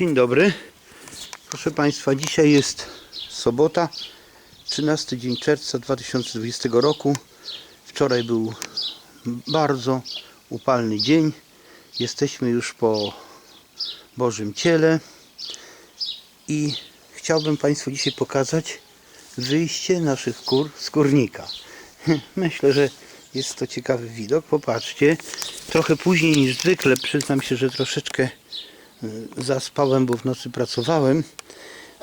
Dzień dobry. Proszę Państwa, dzisiaj jest sobota, 13 dzień czerwca 2020 roku. Wczoraj był bardzo upalny dzień. Jesteśmy już po Bożym Ciele i chciałbym Państwu dzisiaj pokazać wyjście naszych kur z kurnika. Myślę, że jest to ciekawy widok. Popatrzcie, trochę później niż zwykle. Przyznam się, że troszeczkę zaspałem, bo w nocy pracowałem.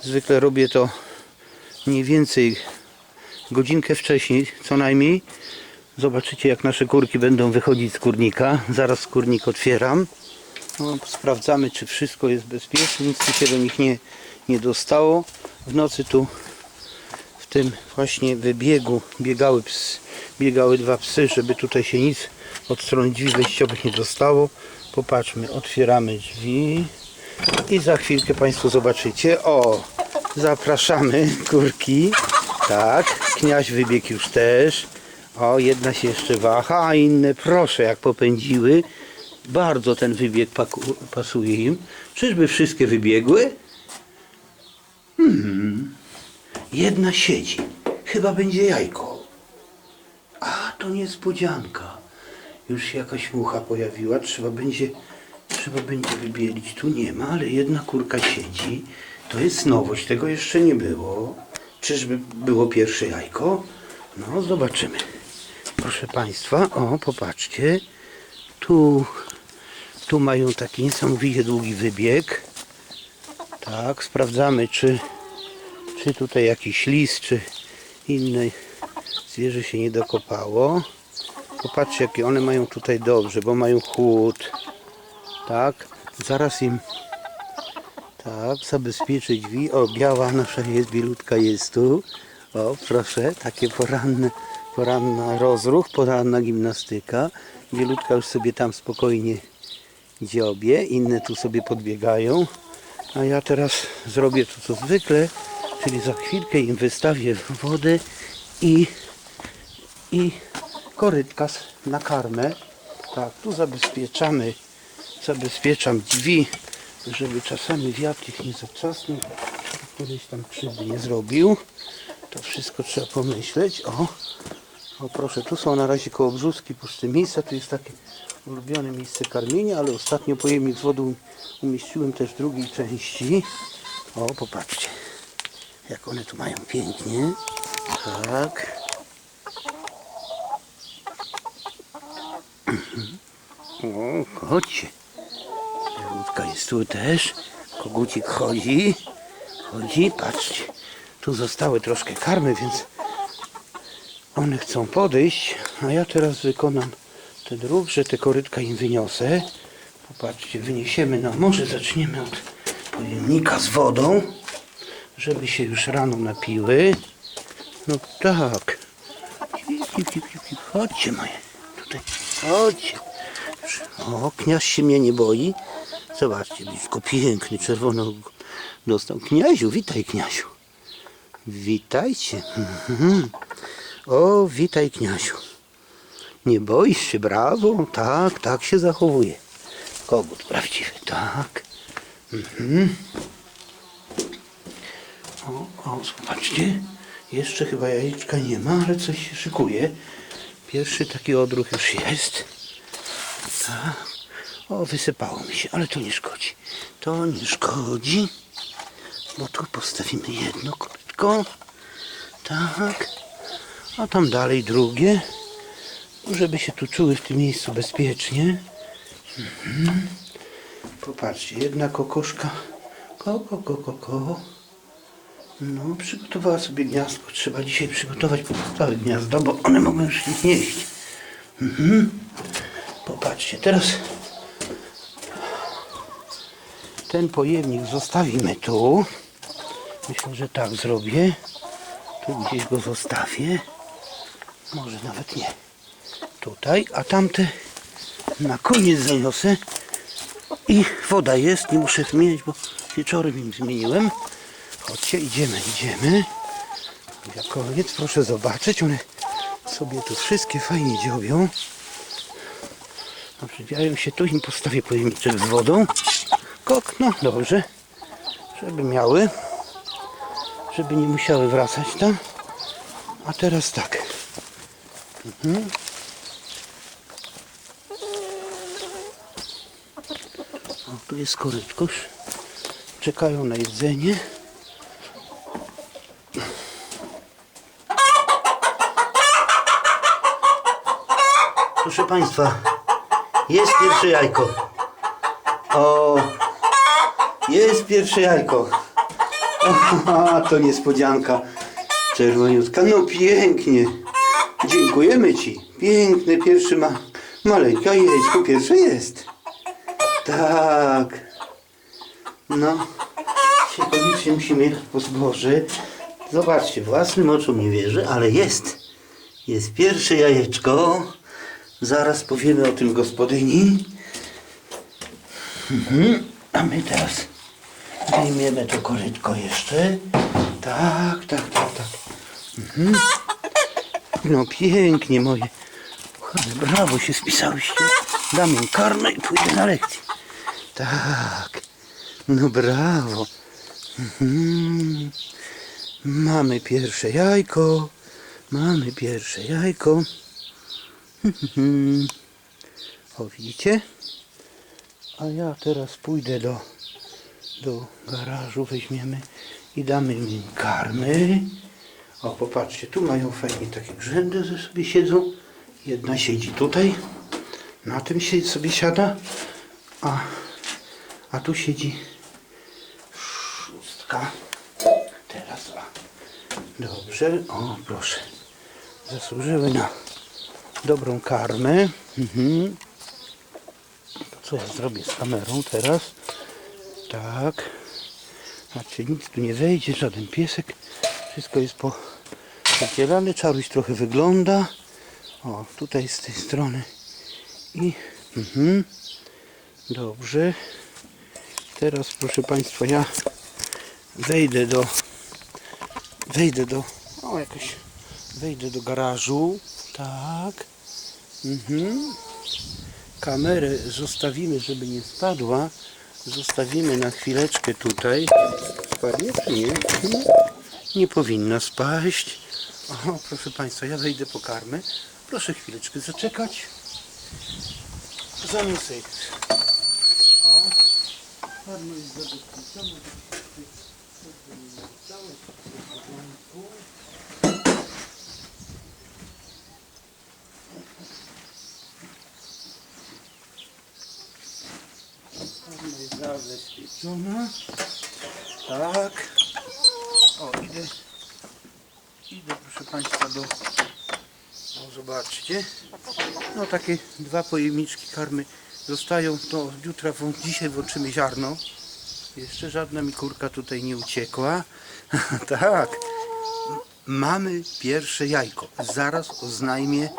Zwykle robię to mniej więcej godzinkę wcześniej, co najmniej. Zobaczycie, jak nasze kurki będą wychodzić z kurnika. Zaraz kurnik otwieram. No, sprawdzamy, czy wszystko jest bezpieczne. Nic się do nich nie, nie dostało. W nocy tu w tym właśnie wybiegu biegały, biegały dwa psy, żeby tutaj się nic od strony drzwi wejściowych nie dostało. Popatrzmy, otwieramy drzwi i za chwilkę Państwo zobaczycie. O, zapraszamy kurki. Tak, kniaź wybiegł już też. O, jedna się jeszcze waha, a inne proszę jak popędziły. Bardzo ten wybieg pasuje im. Czyżby wszystkie wybiegły? Jedna siedzi. Chyba będzie jajko. A, to niespodzianka. Już się jakaś mucha pojawiła. Trzeba będzie, trzeba będzie wybielić. Tu nie ma, ale jedna kurka siedzi. To jest nowość. Tego jeszcze nie było. Czyżby było pierwsze jajko? No, zobaczymy. Proszę Państwa, o, popatrzcie. Tu, tu mają taki niesamowicie długi wybieg. Tak, sprawdzamy, czy czy tutaj jakiś lis, czy inne zwierzę się nie dokopało. Popatrzcie, jakie one mają tutaj dobrze, bo mają chłód. Tak, zaraz im tak, zabezpieczyć drzwi. O, biała nasza jest, bielutka jest tu. O, proszę, takie poranne, poranna rozruch, poranna gimnastyka. Bielutka już sobie tam spokojnie dziobie, inne tu sobie podbiegają. A ja teraz zrobię to co zwykle, czyli za chwilkę im wystawię wodę i, i korytka na karmę. Tak, tu zabezpieczamy, zabezpieczam drzwi, żeby czasami wiatr ich nie zatrzasnął, któryś tam krzywdy nie zrobił. To wszystko trzeba pomyśleć. O, o proszę, tu są na razie koło brzuski puste miejsca, tu jest takie ulubione miejsce karmienia, ale ostatnio pojemnik z wodą umieściłem też w drugiej części. O, popatrzcie, jak one tu mają pięknie. Tak. O, chodźcie. Jagódka jest tu też. Kogucik chodzi. Chodzi, patrzcie. Tu zostały troszkę karmy, więc one chcą podejść, a ja teraz wykonam ten ruch, że te korytka im wyniosę. Popatrzcie, wyniesiemy, no może zaczniemy od pojemnika z wodą, żeby się już rano napiły. No tak. Chodźcie moje, tutaj, chodźcie. O, kniaż się mnie nie boi. Zobaczcie, blisko piękny, czerwono dostał. Kniaziu, witaj kniaziu. Witajcie. Mhm. O, witaj kniaziu. Nie boisz się, brawo. Tak, tak się zachowuje. Kogut prawdziwy, tak. Mhm. O, o, zobaczcie. Jeszcze chyba jajeczka nie ma, ale coś się szykuje. Pierwszy taki odruch już jest. O, wysypało mi się, ale to nie szkodzi. To nie szkodzi. Bo tu postawimy jedno krótko. Tak. A tam dalej drugie. Żeby się tu czuły w tym miejscu bezpiecznie. Mhm. Popatrzcie, jedna kokoszka. Ko, ko, ko, ko, ko. No, przygotowała sobie gniazdko. Trzeba dzisiaj przygotować pozostałe gniazda, bo one mogą już nie jeść. Mhm. Popatrzcie, teraz ten pojemnik zostawimy tu. Myślę, że tak zrobię. Tu gdzieś go zostawię. Może nawet nie. Tutaj, a tamte na koniec zaniosę. I woda jest, nie muszę zmieniać, bo wieczorem im zmieniłem. Chodźcie, idziemy, idziemy. Na koniec, proszę zobaczyć, one sobie tu wszystkie fajnie dziobią. Dobrze, dziają się tu, im postawię pojemniczek z wodą. Kok, no dobrze. żeby miały, żeby nie musiały wracać tam. A teraz tak. Mhm. O, tu jest korytkosz. Czekają na jedzenie. Proszę Państwa, jest pierwsze jajko. O, jest pierwsze jajko. A, to niespodzianka. Czerwoniutka. No pięknie. Dziękujemy Ci. Piękne pierwszy ma... Maleńka jajeczko pierwsze jest. Tak. No. Się koniecznie musimy po zboże. Zobaczcie, własnym oczom nie wierzę, ale jest. Jest pierwsze jajeczko. Zaraz powiemy o tym gospodyni. Mhm. A my teraz wyjmiemy to korytko jeszcze. Tak, tak, tak, tak. Mhm. No pięknie moje. Kochane, brawo się spisałyście. Dam im karmę i pójdę na lekcję. Tak. No brawo. Mhm. Mamy pierwsze jajko. Mamy pierwsze jajko. O widzicie? A ja teraz pójdę do, do garażu, weźmiemy i damy im karmy. O, popatrzcie, tu mają fajnie takie grzędy, że sobie siedzą. Jedna siedzi tutaj, na tym się sobie siada, a, a tu siedzi szóstka. Teraz, a. Dobrze, o proszę. Zasłużyły na dobrą karmę. Mhm. To co ja zrobię z kamerą teraz? Tak. Znaczy nic tu nie wejdzie, żaden piesek. Wszystko jest po podzielane. Czaruś trochę wygląda. O, tutaj z tej strony. I mhm. dobrze. Teraz proszę Państwa, ja wejdę do wejdę do o jakoś wejdę do garażu. Tak. Mhm. Kamerę zostawimy, żeby nie spadła. Zostawimy na chwileczkę tutaj. Spadnie czy nie? Nie powinna spaść. O, proszę Państwa, ja wejdę po karmę. Proszę chwileczkę zaczekać. Jej. O, jest zabezpieczona. Karma jest zabezpieczona. Tak. O, idę. Idę, proszę Państwa, do... O, zobaczcie. No, takie dwa pojemniczki karmy zostają. To od jutra, wą- dzisiaj włączymy ziarno. Jeszcze żadna mi kurka tutaj nie uciekła. tak. Mamy pierwsze jajko. Zaraz oznajmię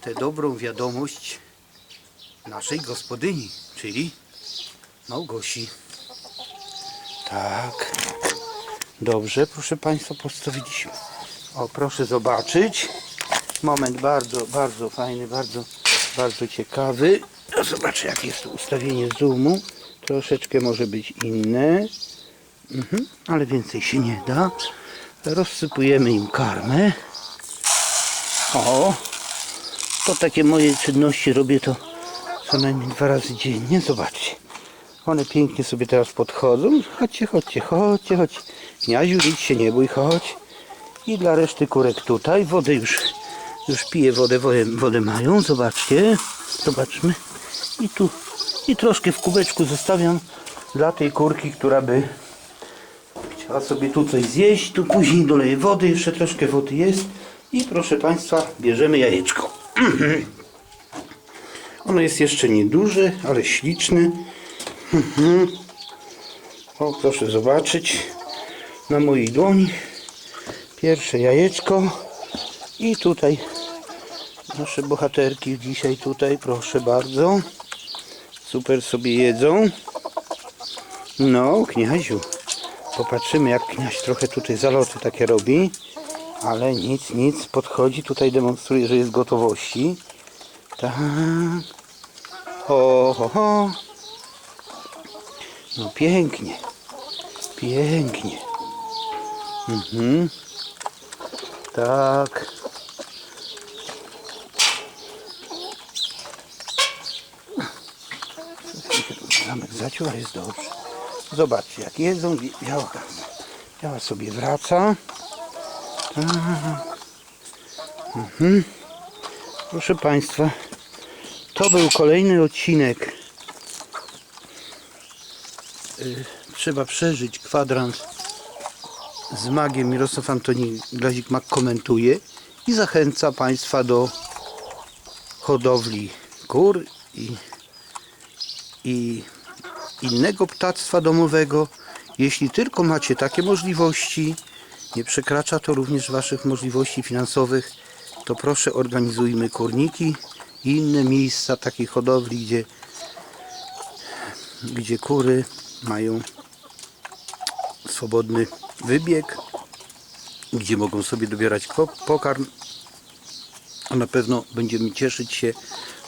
tę dobrą wiadomość naszej gospodyni, czyli Małgosi. Tak. Dobrze, proszę Państwa, postawiliśmy. O, proszę zobaczyć. Moment bardzo, bardzo fajny, bardzo, bardzo ciekawy. No, Zobaczę, jakie jest ustawienie zoomu. Troszeczkę może być inne. Mhm, ale więcej się nie da. Rozsypujemy im karmę. O, to takie moje czynności robię to co najmniej dwa razy dziennie. Zobaczcie. One pięknie sobie teraz podchodzą. Chodźcie, chodźcie, chodźcie, chodźcie. Kniaziu, nic się nie bój, chodź. I dla reszty kurek tutaj. Wodę już, już piję, wodę, wodę, wodę mają. Zobaczcie. Zobaczmy. I tu, i troszkę w kubeczku zostawiam dla tej kurki, która by chciała sobie tu coś zjeść. Tu później doleję wody, jeszcze troszkę wody jest. I proszę Państwa, bierzemy jajeczko. Ono jest jeszcze nieduże, ale śliczne. Mhm. O, proszę zobaczyć na mojej dłoni pierwsze jajeczko i tutaj nasze bohaterki dzisiaj tutaj, proszę bardzo. Super sobie jedzą. No, kniaziu. Popatrzymy jak kniaź trochę tutaj zaloty takie robi. Ale nic, nic. Podchodzi, tutaj demonstruje, że jest gotowości. Tak. Ho, ho, ho. No pięknie. Pięknie. Mhm. Tak. Zamek zaciął, ale jest dobrze. Zobaczcie, jak jedzą, biała, biała sobie wraca. Tak. Mhm. Proszę Państwa, to był kolejny odcinek. Y, Trzeba przeżyć kwadrans z magiem. Mirosław Antoni Glazik-Mag komentuje i zachęca Państwa do hodowli kur i, i innego ptactwa domowego. Jeśli tylko macie takie możliwości, nie przekracza to również Waszych możliwości finansowych, to proszę organizujmy kurniki i inne miejsca takiej hodowli, gdzie, gdzie kury mają swobodny wybieg, gdzie mogą sobie dobierać po- pokarm, a na pewno będziemy cieszyć się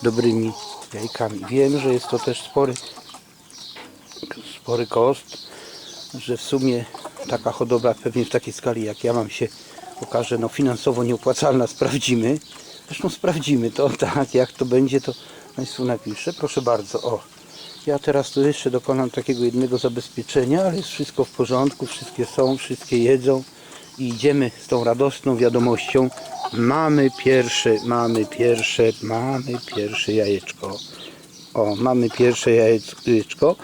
dobrymi jajkami. Wiem, że jest to też spory, spory koszt, że w sumie taka hodowla pewnie w takiej skali jak ja mam się okaże no finansowo nieopłacalna, sprawdzimy. Zresztą sprawdzimy to, tak, jak to będzie, to Państwu napiszę. Proszę bardzo, o. Ja teraz tu jeszcze dokonam takiego jednego zabezpieczenia, ale jest wszystko w porządku, wszystkie są, wszystkie jedzą i idziemy z tą radosną wiadomością. Mamy pierwsze, mamy pierwsze, mamy pierwsze jajeczko. O, mamy pierwsze jajeczko.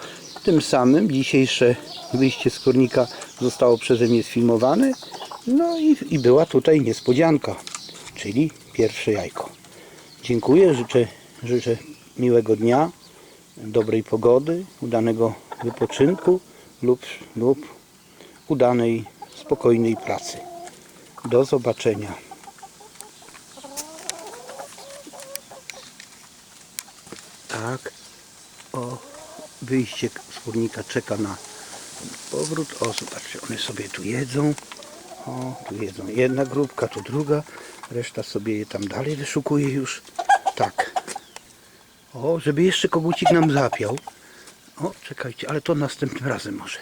Tym samym dzisiejsze wyjście z kurnika zostało przeze mnie sfilmowane. No i, i była tutaj niespodzianka, czyli pierwsze jajko. Dziękuję, życzę, życzę miłego dnia, dobrej pogody, udanego wypoczynku lub, lub udanej, spokojnej pracy. Do zobaczenia. Tak, o wyjście z kurnika czeka na powrót. O, zobaczcie, one sobie tu jedzą. O, tu jedzą jedna grupka, tu druga. Reszta sobie je tam dalej wyszukuje już. Tak. O, żeby jeszcze kogucik nam zapiał. O, czekajcie, ale to następnym razem może.